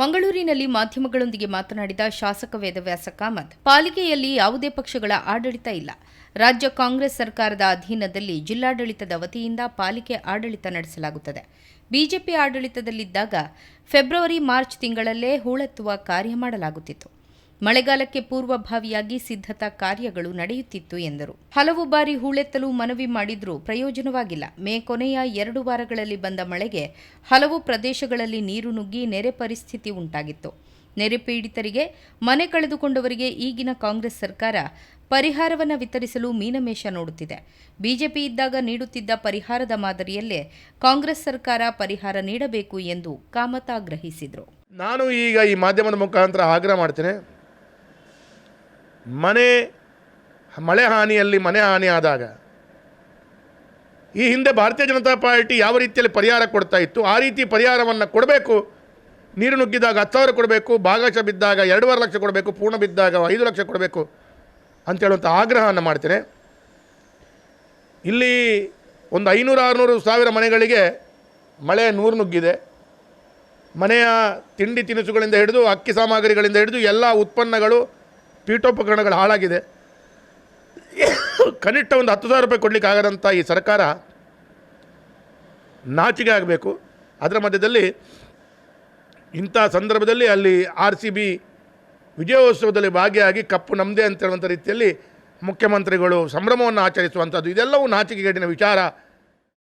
ಮಂಗಳೂರಿನಲ್ಲಿ ಮಾಧ್ಯಮಗಳೊಂದಿಗೆ ಮಾತನಾಡಿದ ಶಾಸಕ ವೇದವ್ಯಾಸ ಕಾಮತ್ ಪಾಲಿಕೆಯಲ್ಲಿ ಯಾವುದೇ ಪಕ್ಷಗಳ ಆಡಳಿತ ಇಲ್ಲ. ರಾಜ್ಯ ಕಾಂಗ್ರೆಸ್ ಸರ್ಕಾರದ ಅಧೀನದಲ್ಲಿ ಜಿಲ್ಲಾಡಳಿತದ ವತಿಯಿಂದ ಪಾಲಿಕೆ ಆಡಳಿತ ನಡೆಸಲಾಗುತ್ತದೆ. ಬಿಜೆಪಿ ಆಡಳಿತದಲ್ಲಿದ್ದಾಗ ಫೆಬ್ರವರಿ, ಮಾರ್ಚ್ ತಿಂಗಳಲ್ಲೇ ಹೂಳೆತ್ತುವ ಕಾರ್ಯ ಮಾಡಲಾಗುತ್ತಿತ್ತು. ಮಳೆಗಾಲಕ್ಕೆ ಪೂರ್ವಭಾವಿಯಾಗಿ ಸಿದ್ಧತಾ ಕಾರ್ಯಗಳು ನಡೆಯುತ್ತಿತ್ತು ಎಂದರು. ಹಲವು ಬಾರಿ ಹೂಳೆತ್ತಲು ಮನವಿ ಮಾಡಿದ್ರೂ ಪ್ರಯೋಜನವಾಗಿಲ್ಲ. ಮೇ ಕೊನೆಯ ಎರಡು ವಾರಗಳಲ್ಲಿ ಬಂದ ಮಳೆಗೆ ಹಲವು ಪ್ರದೇಶಗಳಲ್ಲಿ ನೀರು ನುಗ್ಗಿ ನೆರೆ ಪರಿಸ್ಥಿತಿ ಉಂಟಾಗಿತ್ತು. ನೆರೆ ಪೀಡಿತರಿಗೆ ಮನೆ ಕಳೆದುಕೊಂಡವರಿಗೆ ಈಗಿನ ಕಾಂಗ್ರೆಸ್ ಸರ್ಕಾರ ಪರಿಹಾರವನ್ನು ವಿತರಿಸಲು ಮೀನಮೇಷ ನೋಡುತ್ತಿದೆ. ಬಿಜೆಪಿ ಇದ್ದಾಗ ನೀಡುತ್ತಿದ್ದ ಪರಿಹಾರದ ಮಾದರಿಯಲ್ಲೇ ಕಾಂಗ್ರೆಸ್ ಸರ್ಕಾರ ಪರಿಹಾರ ನೀಡಬೇಕು ಎಂದು ಕಾಮತ್ ಆಗ್ರಹಿಸಿದರು. ನಾನು ಈಗ ಈ ಮಾಧ್ಯಮದ ಮುಖಾಂತರ ಆಗ್ರಹ ಮಾಡ್ತೇನೆ. ಮನೆ ಮಳೆ ಹಾನಿಯಲ್ಲಿ ಮನೆ ಹಾನಿ ಆದಾಗ ಈ ಹಿಂದೆ ಭಾರತೀಯ ಜನತಾ ಪಾರ್ಟಿ ಯಾವ ರೀತಿಯಲ್ಲಿ ಪರಿಹಾರ ಕೊಡ್ತಾ ಇತ್ತು, ಆ ರೀತಿ ಪರಿಹಾರವನ್ನು ಕೊಡಬೇಕು. ನೀರು ನುಗ್ಗಿದಾಗ ಹತ್ತು ಸಾವಿರ ಕೊಡಬೇಕು, ಭಾಗಶಃ ಬಿದ್ದಾಗ ಎರಡೂವರೆ ಲಕ್ಷ ಕೊಡಬೇಕು, ಪೂರ್ಣ ಬಿದ್ದಾಗ ಐದು ಲಕ್ಷ ಕೊಡಬೇಕು ಅಂತೇಳುವಂಥ ಆಗ್ರಹವನ್ನು ಮಾಡ್ತೇನೆ. ಇಲ್ಲಿ ಒಂದು ಐನೂರು ಆರುನೂರು ಸಾವಿರ ಮನೆಗಳಿಗೆ ಮಳೆ ನೂರು ನುಗ್ಗಿದೆ. ಮನೆಯ ತಿಂಡಿ ತಿನಿಸುಗಳಿಂದ ಹಿಡಿದು, ಅಕ್ಕಿ ಸಾಮಗ್ರಿಗಳಿಂದ ಹಿಡಿದು ಎಲ್ಲ ಉತ್ಪನ್ನಗಳು ಪೀಠೋಪಕರಣಗಳು ಹಾಳಾಗಿದೆ. ಕನಿಷ್ಠ ಒಂದು ಹತ್ತು ಸಾವಿರ ರೂಪಾಯಿ ಕೊಡ್ಲಿಕ್ಕೆ ಆಗದಂಥ ಈ ಸರ್ಕಾರ ನಾಚಿಕೆ ಆಗಬೇಕು. ಅದರ ಮಧ್ಯದಲ್ಲಿ ಇಂಥ ಸಂದರ್ಭದಲ್ಲಿ ಅಲ್ಲಿ ಆರ್ ಸಿ ಬಿ ವಿಜಯೋತ್ಸವದಲ್ಲಿ ಭಾಗಿಯಾಗಿ ಕಪ್ಪು ನಮ್ಮದೇ ಅಂತ ಹೇಳುವಂಥ ರೀತಿಯಲ್ಲಿ ಮುಖ್ಯಮಂತ್ರಿಗಳು ಸಂಭ್ರಮವನ್ನು ಆಚರಿಸುವಂಥದ್ದು ಇದೆಲ್ಲವೂ ನಾಚಿಕೆಗೇಡಿನ ವಿಚಾರ.